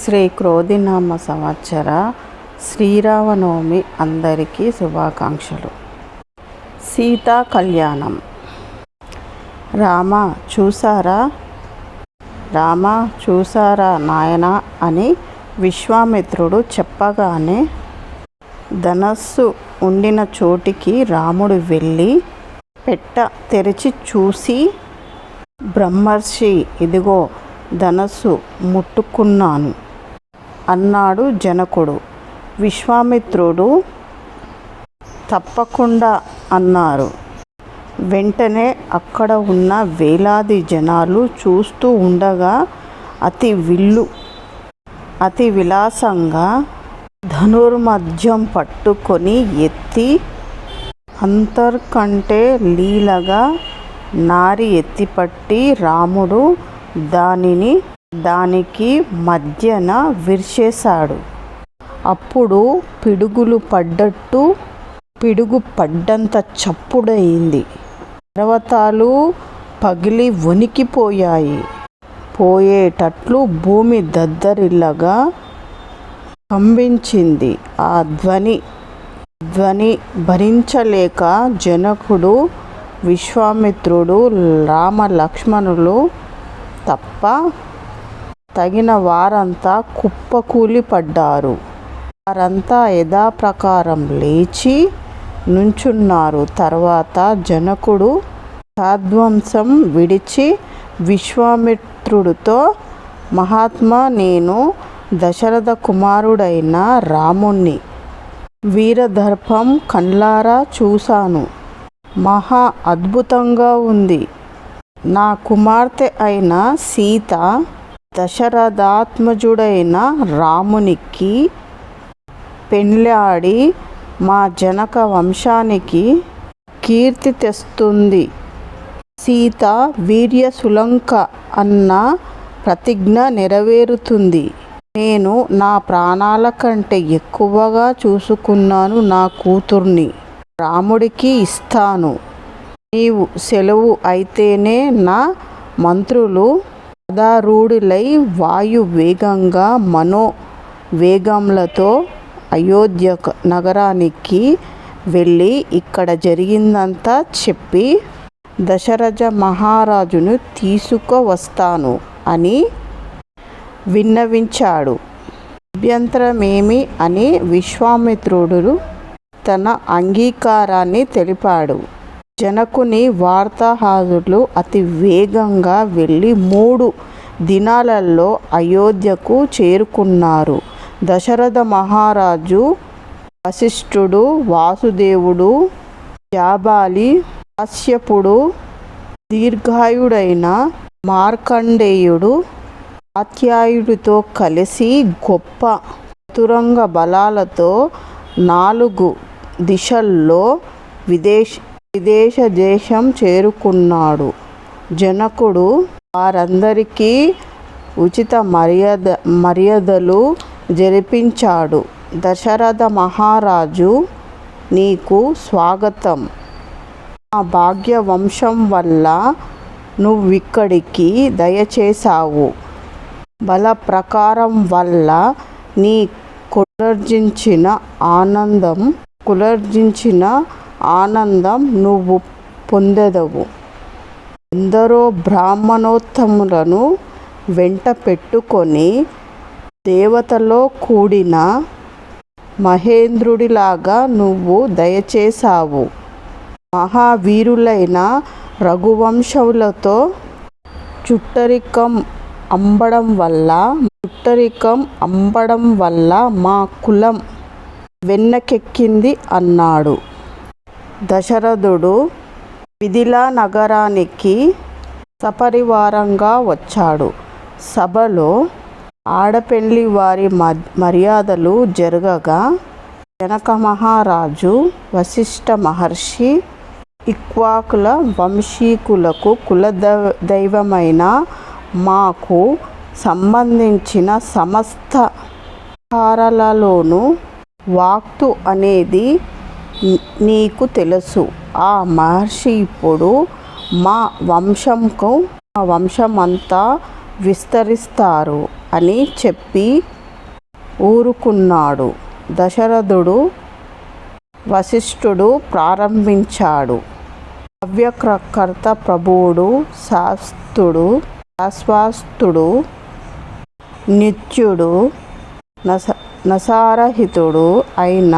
శ్రీ క్రోధినామ సంవత్సర శ్రీరామనవమి అందరికీ శుభాకాంక్షలు. సీతా కళ్యాణం. రామ చూసారా? రామ చూసారా నాయన అని విశ్వామిత్రుడు చెప్పగానే ధనస్సు ఉండిన చోటికి రాముడు వెళ్ళి పెట్ట తెరిచి చూసి బ్రహ్మర్షి ఇదిగో ధనస్సు ముట్టుకున్నాను. అన్నాడు జనకుడు. విశ్వామిత్రుడు తప్పకుండా అన్నారు. వెంటనే అక్కడ ఉన్న వేలాది జనాలు చూస్తూ ఉండగా అతి విల్లు అతి విలాసంగా ధనుర్మధ్యం పట్టుకొని ఎత్తి అంతర్కంటే లీలగా నారి ఎత్తిపట్టి రాముడు దానిని దానికి మధ్యన విరిచేశాడు. అప్పుడు పిడుగులు పడ్డట్టు పిడుగు పడ్డంత చప్పుడయింది. పర్వతాలు పగిలి వణికిపోయాయి. పోయేటట్లు భూమి దద్దరిల్లగా కంబించింది ఆ ధ్వని ధ్వని భరించలేక జనకుడు విశ్వామిత్రుడు రామ లక్ష్మణులు తప్ప తగిన వారంతా కుప్పకూలి పడ్డారు. వారంతా యథాప్రకారం లేచి నుంచున్నారు. తర్వాత జనకుడు సాధ్వంసం విడిచి విశ్వామిత్రుడితో మహాత్మా నేను దశరథ కుమారుడైన రాముణ్ణి వీరదర్భం కళ్ళారా చూశాను. మహా అద్భుతంగా ఉంది. నా కుమార్తె అయిన సీత దశరథాత్మజుడైన రామునికి పెళ్ళాడి మా జనక వంశానికి కీర్తి తెస్తుంది. సీత వీర్య సులంక అన్న ప్రతిజ్ఞ నెరవేరుతుంది. నేను నా ప్రాణాల కంటే ఎక్కువగా చూసుకున్నాను నా కూతుర్ని. రాముడికి ఇస్తాను. నీవు సెలవు అయితేనే నా మంత్రులు పదారూఢులై వాయు వేగంగా మనో వేగంలతో అయోధ్య నగరానికి వెళ్ళి ఇక్కడ జరిగిందంతా చెప్పి దశరథ మహారాజును తీసుకువస్తాను అని విన్నవించాడు. అభ్యంతరమేమి అని విశ్వామిత్రుడు తన అంగీకారాన్ని తెలిపాడు. జనకుని వార్తాహాజులు అతి వేగంగా వెళ్ళి మూడు దినాలలో అయోధ్యకు చేరుకున్నారు. దశరథ మహారాజు వశిష్ఠుడు వాసుదేవుడు జాబాలి కాశ్యపుడు దీర్ఘాయుడైన మార్కండేయుడు ఆత్యాయుడితో కలిసి గొప్ప చతురంగ బలాలతో నాలుగు దిశల్లో విదేశీ విదేశ దేశం చేరుకున్నాడు. జనకుడు వారందరికీ ఉచిత మర్యాద మర్యాదలు జరిపించాడు. దశరథ మహారాజు నీకు స్వాగతం. నా భాగ్య వంశం వల్ల నువ్విక్కడికి దయచేశావు. బల ప్రకారం వల్ల నీ కులర్జించిన ఆనందం కులర్జించిన ఆనందం నువ్వు పొందెదవు. ఎందరో బ్రాహ్మణోత్తములను వెంట పెట్టుకొని దేవతలో కూడిన మహేంద్రుడిలాగా నువ్వు దయచేశావు. మహావీరులైన రఘువంశములతో చుట్టరికం అంబడం వల్ల చుట్టరికం అంబడం వల్ల మా కులం వెన్నకెక్కింది అన్నాడు. దశరథుడు మిథిలా నగరానికి సపరివారంగా వచ్చాడు. సభలో ఆడపెళ్ళి వారి మర్యాదలు జరగగా జనక మహారాజు వశిష్ఠ మహర్షి ఇక్వాకుల వంశీకులకు కుల దైవమైన మాకు సంబంధించిన సమస్త హారాలలోనూ వాక్తు అనేది నీకు తెలుసు. ఆ మహర్షి ఇప్పుడు మా వంశంకు మా వంశమంతా విస్తరిస్తారు అని చెప్పి ఊరుకున్నాడు. దశరథుడు వశిష్ఠుడు ప్రారంభించాడు. అవ్యకర్త ప్రభువుడు శాస్తుడు శాశ్వాస్తుడు నిత్యుడు నస నసారహితుడు అయిన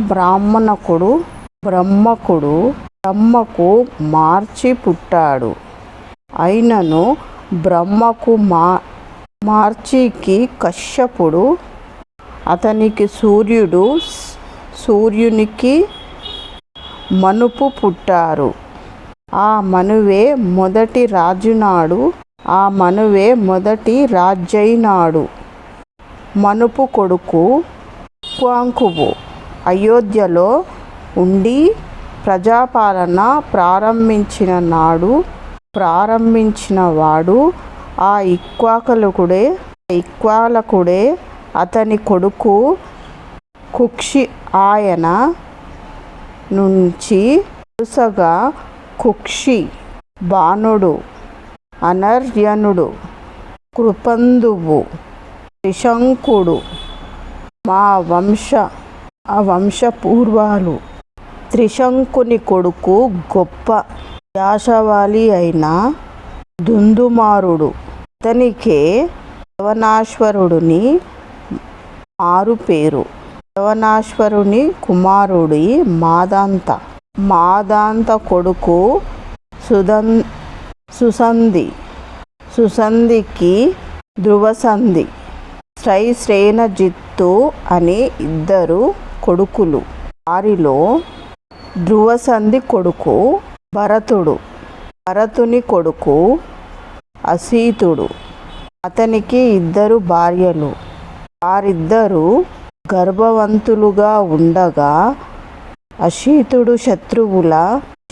బ్రాహ్మణకుడు బ్రహ్మకుడు బ్రహ్మకు మార్చి పుట్టాడు. అయినను బ్రహ్మకు మా మార్చికి కశ్యపుడు అతనికి సూర్యుడు సూర్యునికి మనుపు పుట్టారు. ఆ మనువే మొదటి రాజునాడు ఆ మనువే మొదటి రాజైనాడు. మనుపు కొడుకు క్వాంకువు. అయోధ్యలో ఉండి ప్రజాపాలన ప్రారంభించిన నాడు ప్రారంభించిన వాడు ఆ ఇక్వాకలకుడే ఇక్వాలకుడే అతని కొడుకు కుక్షి ఆయన నుంచి వరుసగా కుక్షి బాణుడు అనర్యనుడు కృపందువు త్రిశంకుడు మా వంశ ఆ వంశపూర్వాలు త్రిశంకుని కొడుకు గొప్ప యాశవాలి అయిన దుందుమారుడు. అతనికే యవనాశ్వరుడిని మారుపేరు. యవనాశ్వరుని కుమారుడి మాదాంత. మాదాంత కొడుకు సుదన్ సుసంధి. సుసంధికి ధ్రువసంధి. శ్రైశ్రేణజిత్తు అని ఇద్దరు కొడుకులు. వారిలో ధ్రువసంధి కొడుకు భరతుడు. భరతుని కొడుకు అసీతుడు. అతనికి ఇద్దరు భార్యలు. వారిద్దరూ గర్భవంతులుగా ఉండగా అశీతుడు శత్రువుల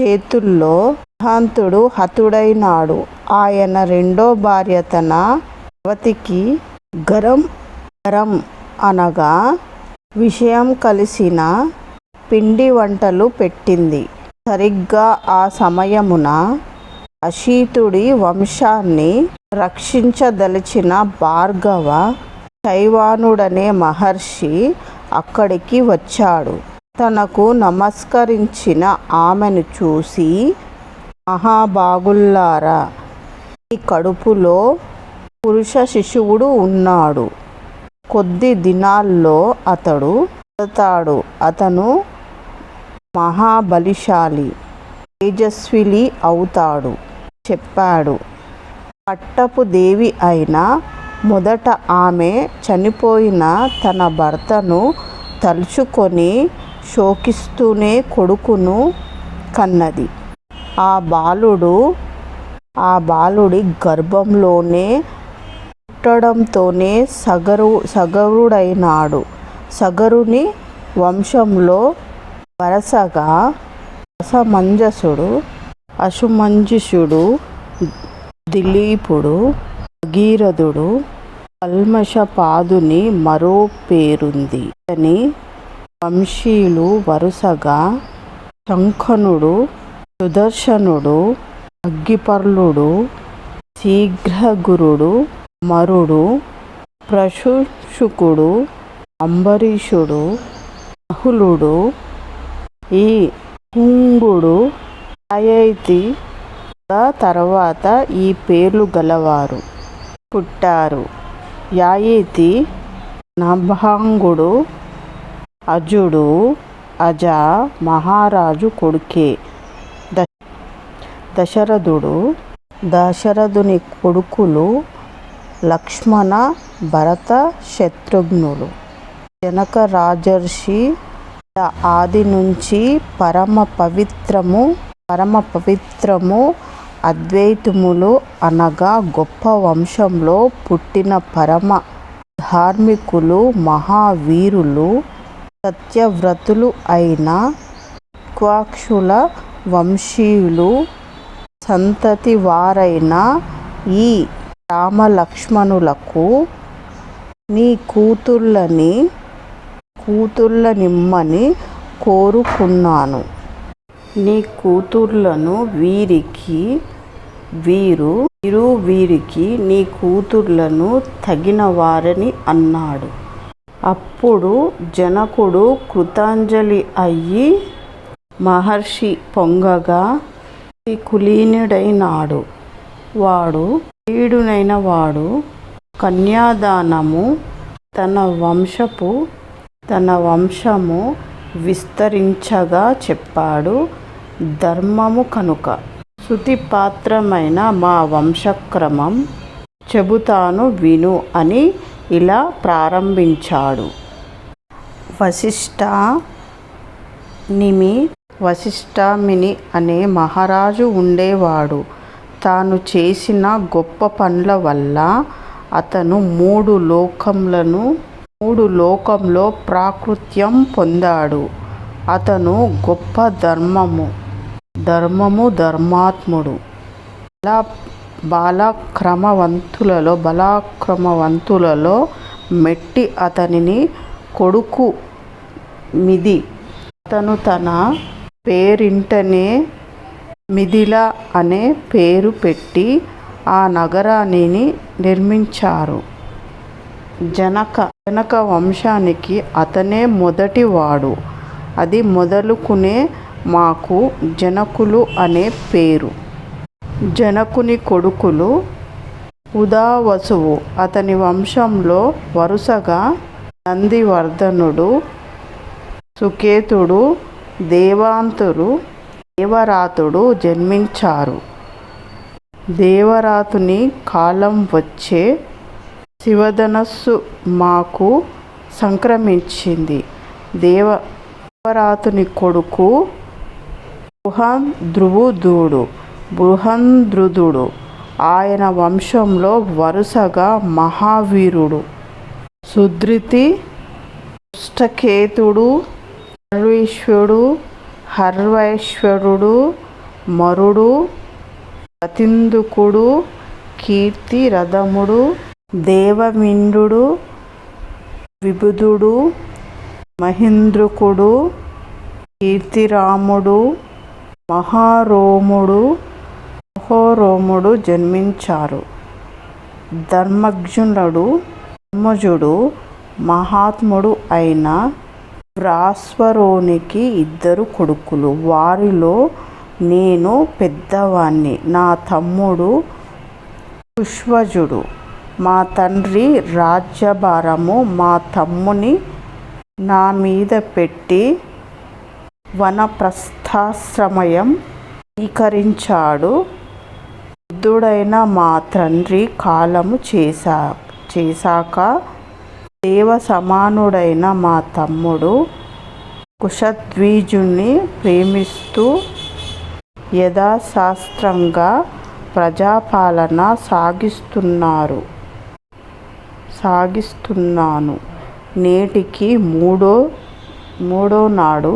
చేతుల్లో శాంతుడు హతుడైనాడు. ఆయన రెండో భార్య తన యువతికి గరం గరం అనగా విషయం కలిసిన పిండి వంటలు పెట్టింది. సరిగ్గా ఆ సమయమున అశీతుడి వంశాన్ని రక్షించదలిచిన భార్గవ శైవానుడనే మహర్షి అక్కడికి వచ్చాడు. తనకు నమస్కరించిన ఆమెను చూసి మహాబాగుల్లారా ఈ కడుపులో పురుష శిశువుడు ఉన్నాడు. కొద్ది దినాల్లో అతడు పడతాడు అతను మహాబలిశాలి తేజస్విలి అవుతాడు చెప్పాడు. పట్టపు దేవి అయిన మొదట ఆమె చనిపోయిన తన భర్తను తలుచుకొని శోకిస్తూనే కొడుకును కన్నది. ఆ బాలుడు ఆ బాలుడి గర్భంలోనే పుట్టడంతోనే సగరు సగరుడైనాడు. సగరుని వంశంలో వరసగా అసమంజసుడు అశుమంజుషుడు దిలీపుడు భగీరథుడు కల్మషపాదుని మరో పేరుంది. అతని వంశీయులు వరుసగా శంఖనుడు సుదర్శనుడు అగ్గిపర్లుడు శీఘ్రగురుడు మరుడు ప్రశుషుకుడు అంబరీషుడు అహులుడు ఈ హుంగుడు అయైతి తర్వాత ఈ పేర్లు గలవారు. పుట్టారు. యాయితి నభాంగుడు అజుడు అజ మహారాజు కొడుకే. దశరథుడు దశరథుని కొడుకులు లక్ష్మణ భరత శత్రుఘ్నులు. జనక రాజర్షి ఆది నుంచి పరమ పవిత్రము పరమ పవిత్రము అద్వైతములు అనగా గొప్ప వంశంలో పుట్టిన పరమ ధార్మికులు మహావీరులు సత్యవ్రతులు అయిన క్వాక్షుల వంశీయులు సంతతి వారైన ఈ రామలక్ష్మణులకు నీ కూతుళ్ళని కూతుళ్ళనిమ్మని కోరుకున్నాను. నీ కూతుర్లను వీరికి వీరు వీరు వీరికి నీ కూతుర్లను తగిన వారని అన్నాడు. అప్పుడు జనకుడు కృతాంజలి అయ్యి మహర్షి పొంగగా కులీనుడైనాడు. వాడు వీడునైన వాడు కన్యాదానము తన వంశపు తన వంశము విస్తరించగా చెప్పాడు ధర్మము కనుక. శృతిపాత్రమైన మా వంశక్రమం చెబుతాను విను అని ఇలా ప్రారంభించాడు. వశిష్ట నిమి వశిష్టామిని అనే మహారాజు ఉండేవాడు. తాను చేసిన గొప్ప పనుల వల్ల అతను మూడు లోకములను మూడు లోకంలో ప్రాకృత్యం పొందాడు. అతను గొప్ప ధర్మము ధర్మము ధర్మాత్ముడు. బలా బాలక్రమవంతులలో బలాక్రమవంతులలో మెట్టి అతనిని కొడుకు మిది. అతను తన పేరింటనే మిథిల అనే పేరు పెట్టి ఆ నగరాన్ని నిర్మించారు. జనక జనక వంశానికి అతనే మొదటివాడు అది మొదలుకునే మాకు జనకులు అనే పేరు. జనకుని కొడుకులు ఉదావసువు. అతని వంశంలో వరుసగా నందివర్ధనుడు సుకేతుడు దేవాంతుడు దేవరాతుడు జన్మించారు. దేవరాతుని కాలం వచ్చే శివధనస్సు మాకు సంక్రమించింది. దేవ దేవరాతుని కొడుకు బృహద్రువుదుడు బృహద్రుదుడు. ఆయన వంశంలో వరుసగా మహావీరుడు సుధృతి దుష్టకేతుడు సర్వేశ్వరుడు హర్వైశ్వరుడు మరుడు అతిందుకుడు కీర్తిరథముడు దేవమింద్రుడు విబుధుడు మహేంద్రకుడు కీర్తిరాముడు మహారోముడు మహోరోముడు జన్మించారు. ధర్మజ్ఞునుడు ధర్మజుడు మహాత్ముడు అయిన వ్రాస్వరోనికి ఇద్దరు కొడుకులు. వారిలో నేను పెద్దవాణ్ణి. నా తమ్ముడు పుష్వజుడు. మా తండ్రి రాజ్యభారము మా తమ్ముని నా మీద పెట్టి వనప్రస్థాశ్రమయం స్వీకరించాడు వృద్ధుడైన మా తండ్రి కాలము చేశా చేశాక దేవ సమానుడైన మా తమ్ముడు కుషద్వీజుణ్ణి ప్రేమిస్తూ యథాశాస్త్రంగా ప్రజాపాలన సాగిస్తున్నారు. సాగిస్తున్నాను. నేటికి మూడో మూడో నాడు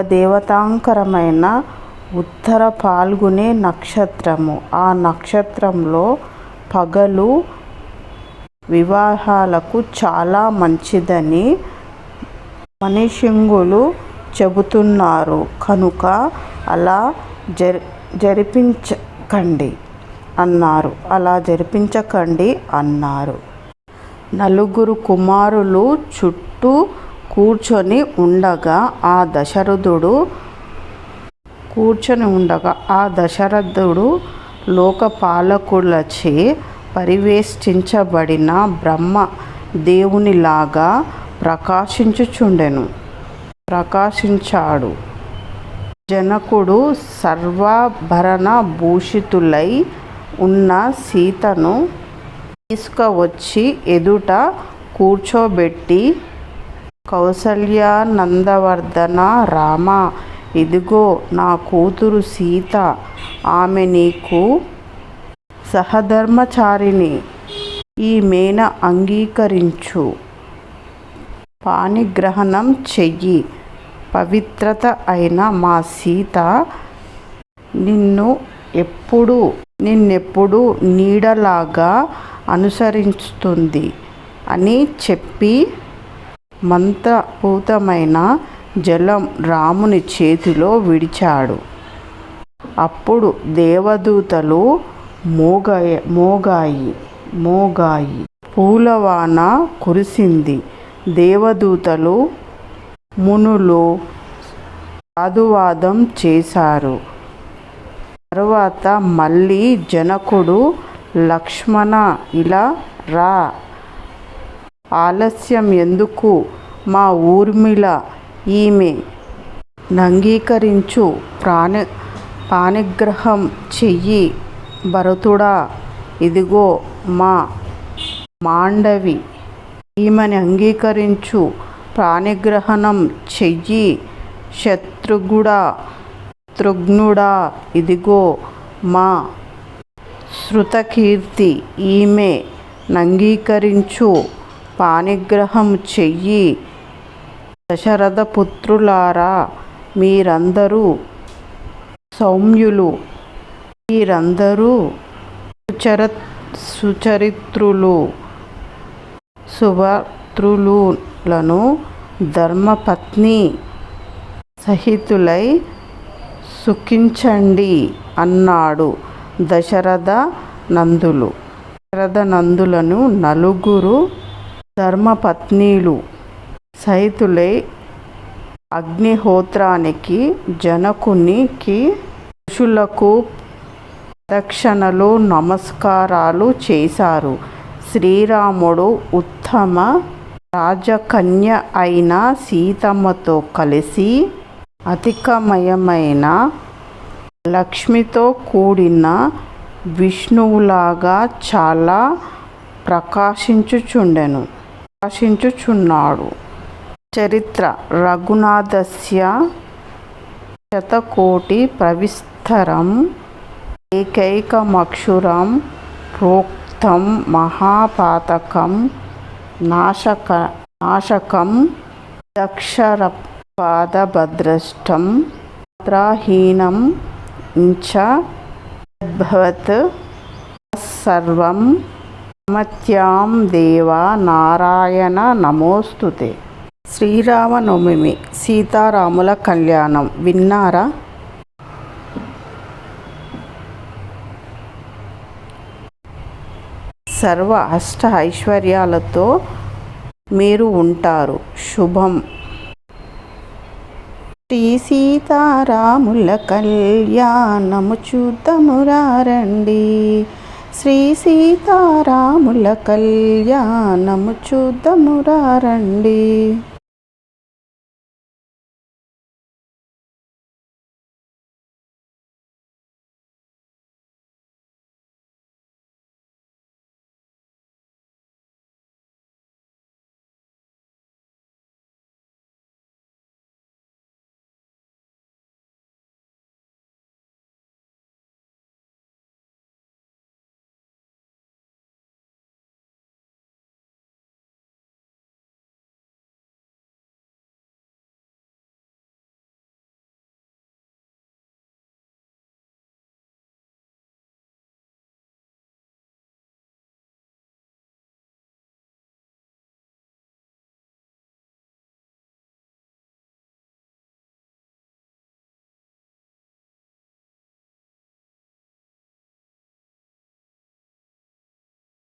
దేవతాంకరమైన ఉత్తర పాల్గొనే నక్షత్రము. ఆ నక్షత్రంలో పగలు వివాహాలకు చాలా మంచిదని మనిషింగులు చెబుతున్నారు. కనుక అలా జరి జరిపించకండి అన్నారు. అలా జరిపించకండి అన్నారు. నలుగురు కుమారులు చుట్టూ కూర్చొని ఉండగా ఆ దశరథుడు కూర్చొని ఉండగా ఆ దశరథుడు లోకపాలకులచే పరివేష్టించబడిన బ్రహ్మ దేవునిలాగా ప్రకాశించుచుండెను. ప్రకాశించాడు. జనకుడు సర్వాభరణ భూషితులై ఉన్న సీతను తీసుకువచ్చి ఎదుట కూర్చోబెట్టి కౌసల్యానందవర్ధన రామ ఇదిగో నా కూతురు సీత ఆమె నీకు సహధర్మచారిణి. ఈమెన అంగీకరించు. పాణిగ్రహణం చెయ్యి. పవిత్రత అయిన మా సీత నిన్ను ఎప్పుడు నిన్నెప్పుడు నీడలాగా అనుసరిస్తుంది అని చెప్పి మంత్రపూతమైన జలం రాముని చేతిలో విడిచాడు. అప్పుడు దేవదూతలు మోగాయ మోగాయి మోగాయి. పూలవాన కురిసింది. దేవదూతలు మునులు సాధువాదం చేశారు. తర్వాత మళ్ళీ జనకుడు లక్ష్మణ ఇలా రా. ఆలస్యం ఎందుకు? మా ఊర్మిళ ఈమె నంగీకరించు. ప్రాణ పానిగ్రహం చెయ్యి. భరతుడా ఇదిగో మా మాండవి. ఈమెని అంగీకరించు. ప్రాణిగ్రహణం చెయ్యి. శత్రుగుడా శత్రుఘ్నుడా ఇదిగో మా శృతకీర్తి. ఈమె నంగీకరించు. పాణిగ్రహం చెయ్యి. దశరథ పుత్రులారా మీరందరూ సౌమ్యులు. వీరందరూ సుచర సుచరిత్రులు సుభద్రులను ధర్మపత్ని సహితులై సుఖించండి అన్నాడు దశరథ నందులు. దశరథ నందులను నలుగురు ధర్మపత్నీలు సహితులై అగ్నిహోత్రానికి జనకునికి ఋషులకు దక్షిణలు నమస్కారాలు చేశారు. శ్రీరాముడు ఉత్తమ రాజకన్య అయిన సీతమ్మతో కలిసి అధికమయమైన లక్ష్మితో కూడిన విష్ణువులాగా చాలా ప్రకాశించుచుండెను. ప్రకాశించుచున్నాడు. చరిత్ర. రఘునాథస్య శతకోటి ప్రవిస్తరం ఏకైకమక్షురం ప్రోక్తం మహాపాతకం నాశక నాశకం దక్షరపాదభద్రష్టం మాత్రాహీనం చ యద్భవత్ సర్వం మత్యాం దేవా నారాయణ నమోస్తుతే. శ్రీరామనవమి సీతారాముల కళ్యాణం విన్నారా? సర్వ అష్ట ఐశ్వర్యాలతో మీరు ఉంటారు. శుభం. శ్రీ సీతారాముల కళ్యాణము చూద్దామురారండి. శ్రీ సీతారాముల కళ్యాణము చూద్దామురారండి.